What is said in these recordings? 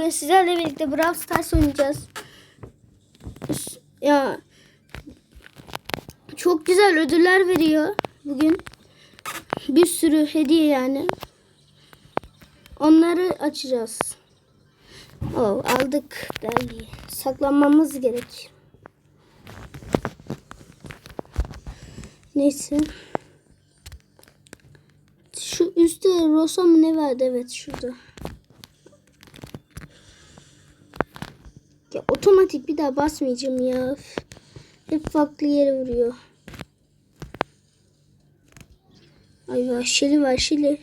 Bugün sizlerle birlikte Brawl Stars oynayacağız. Ya çok güzel ödüller veriyor bugün. Bir sürü hediye yani. Onları açacağız. Oh, aldık belgeyi. Saklanmamız gerek. Neyse. Şu üstte Rosa mı ne vardı? Evet şurada. Ya otomatik bir daha basmayacağım ya. Hep farklı yere vuruyor. Ay var şili var şili.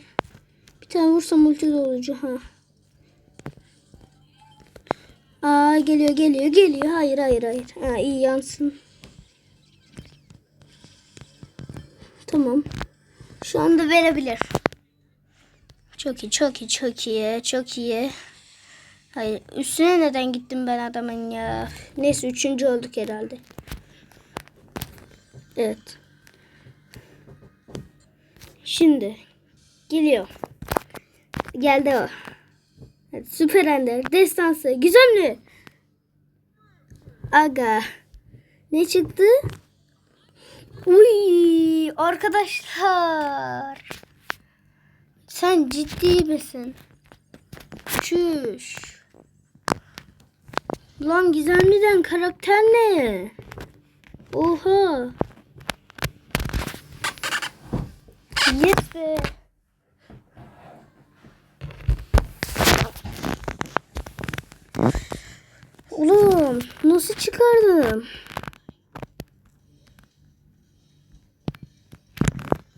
Bir tane vursam ulti dolucu ha. Aa geliyor geliyor geliyor. Hayır hayır hayır. Ha iyi yansın. Tamam. Şu anda verebilir. Çok iyi çok iyi çok iyi çok iyi. Hayır üstüne neden gittim ben adamın ya. Neyse üçüncü olduk herhalde. Evet. Şimdi geliyor. Geldi o. Evet, Süper Ender, Destansı, Gizemli. Aga. Ne çıktı? Uy arkadaşlar. Sen ciddi misin? Çüş. Lan Gizemli'den karakter ne? Oha. Yes be. Oğlum nasıl çıkardım?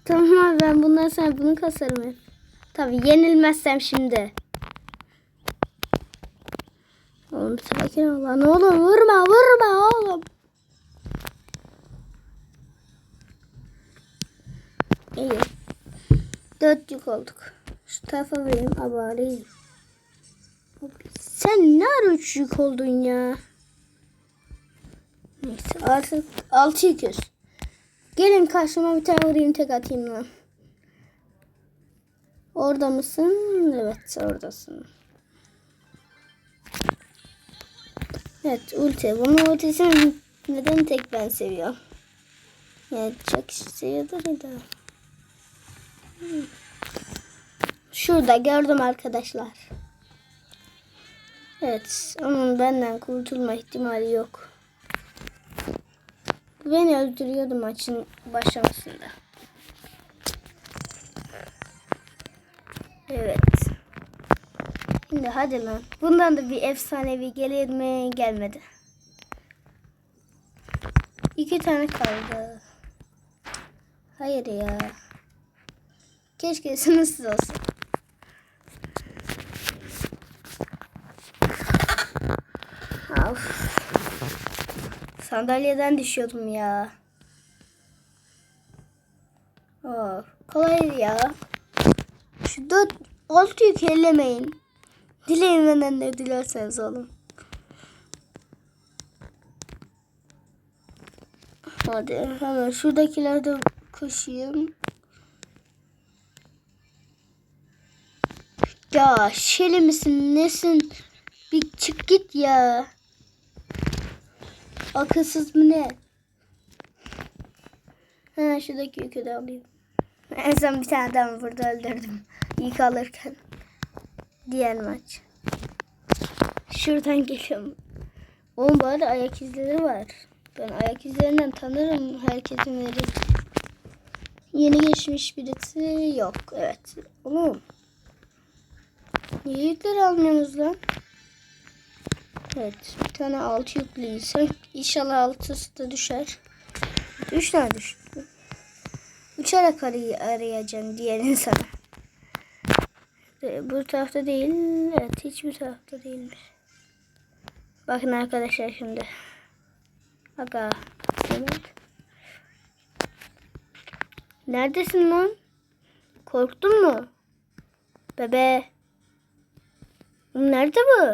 Tamam ben bundan sonra bunu kasarım hep. Tabii yenilmezsem şimdi. Oğlum sakin ol lan oğlum vurma vurma oğlum. İyi. Dört yük olduk. Şu tarafa vereyim abarayım. Sen ne ara üç yük oldun ya? Neyse artık altı yüküz. Gelin karşıma bir tane vurayım tek atayım lan. Orada mısın? Evet oradasın. Evet ulti. Bunun ultisini neden tek ben seviyorum? Yani çok seviyordur ya da. Şurada gördüm arkadaşlar. Evet onun benden kurtulma ihtimali yok. Beni öldürüyordu maçın başlamasında. Evet. Şimdi hadi lan. Bundan da bir efsanevi gelir mi? Gelmedi. İki tane kaldı. Hayır ya. Keşke sınırsız olsun. Of. Sandalyeden düşüyordum ya. Oh, kolay ya. Şu dört altı yük benden ne dilerseniz oğlum. Hadi hemen şuradakilerde koşayım. Ya şeli misin nesin? Bir çık git ya. Akılsız mı ne? Ha şuradaki yükü de alayım. En son bir tane adam burada öldürdüm. Yük alırken. Diğer maç. Şuradan geliyorum. Oğlum bu arada ayak izleri var. Ben ayak izlerinden tanırım herkesin verir. Yeni geçmiş birisi yok. Evet. Oğlum. Niye yükleri almıyorsunuz lan? Evet. Bir tane altı yüklüysen inşallah altısı da düşer. Üç tane düştü. Uçarak aray arayacaksın diğer insana. Ee, Bu tarafta değil. Evet hiçbir tarafta değilmiş. Bakın arkadaşlar şimdi. Aga. Evet. Neredesin lan? Korktun mu? Bebe. Nerede bu?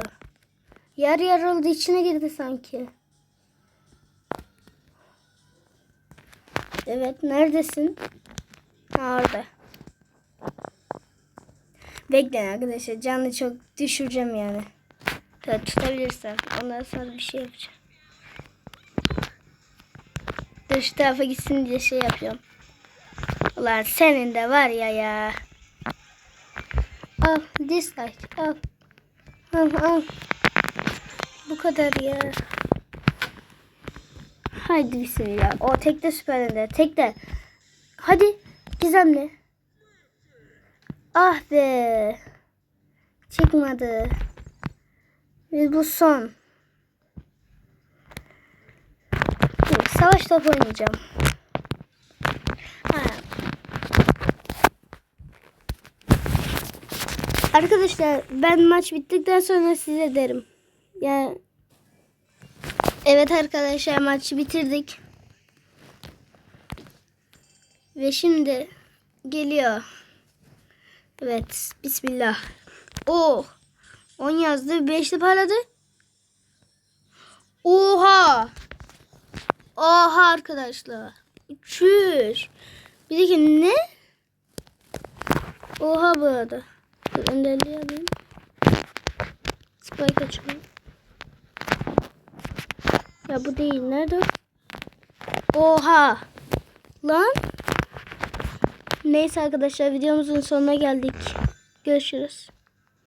Yer yarıldı içine girdi sanki. Evet neredesin? Ha, orada. Bekleyin arkadaşlar canlı çok düşüreceğim yani. Tabii tutabilirsen. Ondan sonra bir şey yapacağım. Dur şu tarafa gitsin diye şey yapıyorum. Ulan senin de var ya ya. Al dislike al. Al al. Bu kadar ya. Haydi bismillah. O tekte süperinde. Tekte. Hadi gizemli. Ah be. Çıkmadı. Ve bu son. Dur, savaş topu oynayacağım. Ha. Arkadaşlar ben maç bittikten sonra size derim. Yani Evet arkadaşlar maçı bitirdik. Ve şimdi geliyor. Evet bismillah. Oh 10 yazdı 5'li parladı. Oha. Oha arkadaşlar. 300. Bir de ne? Oha bu arada. Önderliği alayım. Spike açalım. Ya bu değil. Nerede? Oha. Lan. Neyse arkadaşlar videomuzun sonuna geldik. Görüşürüz.